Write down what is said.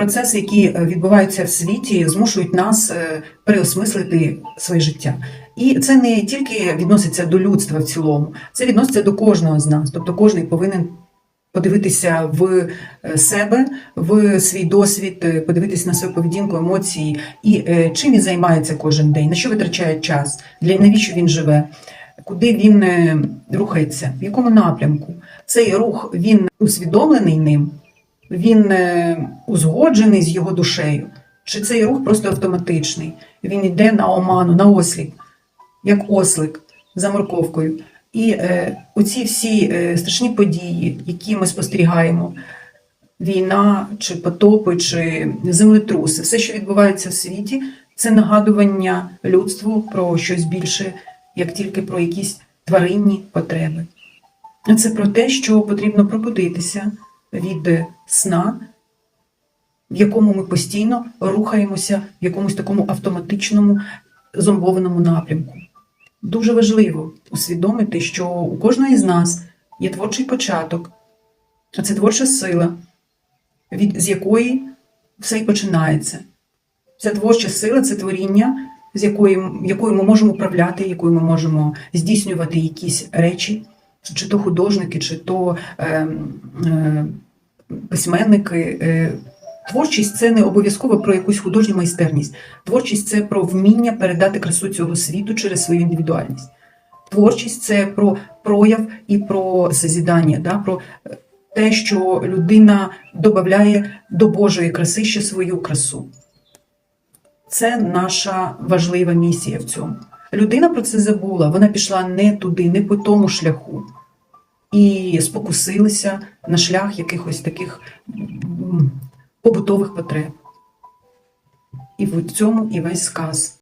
процеси, які е, відбуваються в світі, змушують нас е, переосмислити своє життя. І це не тільки відноситься до людства в цілому, це відноситься до кожного з нас. Тобто кожен повинен подивитися в е, себе, в свій досвід, подивитися на свою поведінку, емоції і чим він займається кожен день, на що витрачає час, для навіщо він живе, куди він рухається, в якому напрямку. Цей рух він усвідомлений ним, він е, узгоджений з його душею, чи цей рух просто автоматичний, він йде на оману, на осліп, як ослик за морковкою. І е, оці всі е, страшні події, які ми спостерігаємо, війна, чи потопи, чи землетруси, все, що відбувається в світі, це нагадування людству про щось більше, як тільки про якісь тваринні потреби. Це про те, що потрібно пробудитися від сна, в якому ми постійно рухаємося в якомусь такому автоматичному зомбованому напрямку. Дуже важливо усвідомити, що у кожної з нас є творчий початок, а це творча сила, від, з якої все і починається. Ця творча сила це творіння, з якою, якою ми можемо управляти, якою ми можемо здійснювати якісь речі, чи то художники, чи то е, е, письменники. Е, Творчість це не обов'язково про якусь художню майстерність. Творчість це про вміння передати красу цього світу через свою індивідуальність. Творчість це про прояв і про созідання, да? про е, те, що людина додає до Божої краси ще свою красу. Це наша важлива місія в цьому. Людина про це забула, вона пішла не туди, не по тому шляху. І спокусилися на шлях якихось таких побутових потреб. І в цьому і весь сказ.